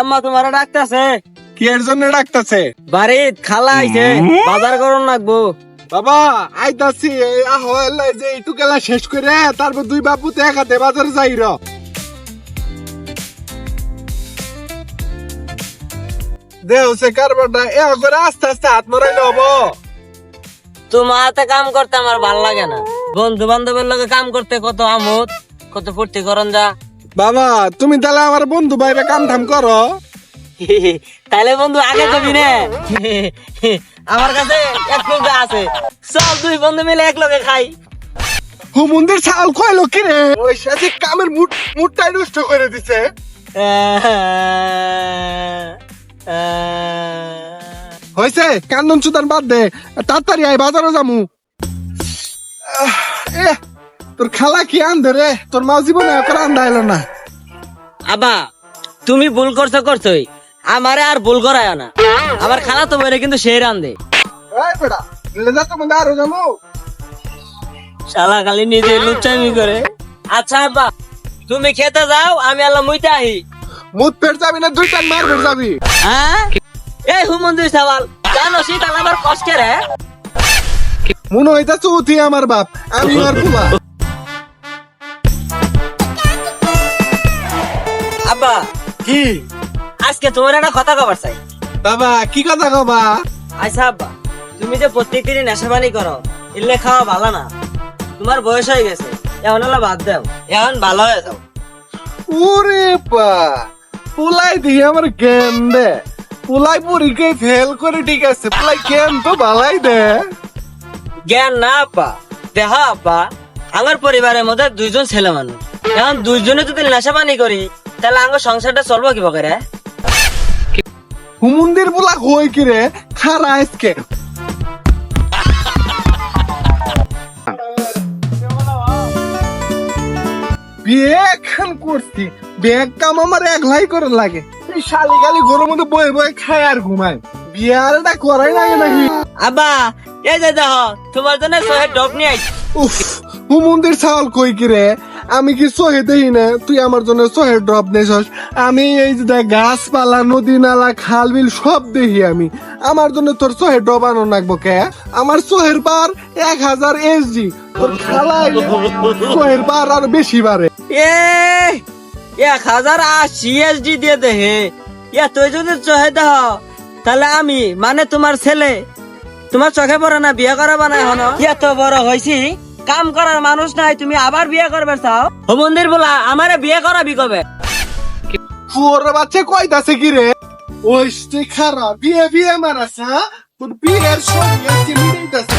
আম্মা তোমার ডাকতেছে। কি এর জন্য ডাকতেছে? বাড়িত খালা আইছে বাজার করুন লাগবো। বাবা আইতাছি এই আহো এলাই যে এইটু গেলা শেষ করে তারপর দুই বাবু তো একাতে বাজারে যাই র। কারবারটা এ করে আস্তে আস্তে হাত মরাই হব তোমার হাতে কাম করতে আমার ভালো লাগে না। বন্ধু বান্ধবের লগে কাম করতে কত আমোদ কত ফুর্তি করন যা। বাবা তুমি তাহলে আমার বন্ধু ভাইবে কাম ঠাম করো। তাইলে বন্ধু আগে কবি নে আমার কাছে এক টুকরা আছে। সব দুই বন্ধু মিলে এক লগে খাই হুমুন্দির চাল খোয়াইলো কি রে? ওই সাথে কামের মুড মুডটাই নষ্ট করে দিছে। হয়েছে কান্দন চুদান বাদ দে। তাড়াতাড়ি আয় বাজারে যামু। আহ, তোর খালা কি আনবে রে? তোর মা জীবনে একবার আন্দা এলো না। আবা তুমি ভুল করছ করছোই। আমারে আর ভুল করায় না। আমার খালা তো বলে কিন্তু এই বেটা তোমাদের আরও যাব। শালা খালি নিজে লুচ্চামি করে। আচ্ছা আব্বা তুমি খেতে যাও আমি আল্লাহ মুইতে আহি। মুত ফের যাবি না দুই টান মার ফের যাবি। হ্যাঁ? এই হুমন্দির সওয়াল জানো শীতাল আমার কষ্টের হ্যাঁ মনে হইতাছে উঠি আমার বাপ আমি আর ফুলা। কি? আজকে তোমার একটা কথা কবার চাই। বাবা কি কথা কবা? আচ্ছা আব্বা তুমি যে প্রত্যেক দিনই নেশাবানি করো এলে খাওয়া ভালো না। তোমার বয়স হয়ে গেছে এখন হলো বাদ দাও এখন ভালো হয়ে যাও। ওরে বা পুলাই দিয়ে আমার জ্ঞান দে। পুলাই পরীক্ষায় ফেল করে ঠিক আছে পুলাই জ্ঞান তো ভালাই দে। জ্ঞান না দেহ আব্বা আমার পরিবারের মধ্যে দুইজন ছেলে মানুষ। এখন দুইজনে যদি নেশাবানি করি তাহলে আমার সংসারটা চলবো কি বকে হুমুন্দির বলা হই কি রে? খারা আজকে। বিয়ে খান করছি। ব্যাগ কাম আমার একলাই করে লাগে। শালি গালি ঘরের মধ্যে বয়ে বয়ে খায় আর ঘুমায়। বিয়ে আর এটা করাই লাগে নাকি? আব্বা এই যে দেহ তোমার জন্য সহে ডব নিয়ে আইছি। উফ হুমুন্দির চাউল কই কি রে? আমি কি সহে দেই না? তুই আমার জন্য সহে ড্রপ নেছস। আমি এই যে গাছপালা, নদী, নালা, খাল, বিল, সব দেখি আমি। আমার জন্য তোর সহে ড্রপ আনো লাগবো কে? আমার সোহের পার এক হাজার এসজি তোর খালাই সোহের পার আর বেশি বাড়ে। এ, এক হাজার আশি এসডি দিয়ে দেহে ইয়া তুই যদি চহে দেহ তাহলে আমি মানে তোমার ছেলে, তোমার চোখে পড়ে না, বিয়ে করাবা না হন? এত বড় হয়েছি কাম করার মানুষ নাই, তুমি আবার বিয়ে করবে, চাও? ও মন্দির বলা, আমারে বিয়ে করাবি কবে? তোর বাচ্চা কয়তাছে কি রে? ওই খারাপ বিয়ে বিয়ে মারাছে হ্যাঁ? তোর বিয়ের আজকে মিটাইতাছে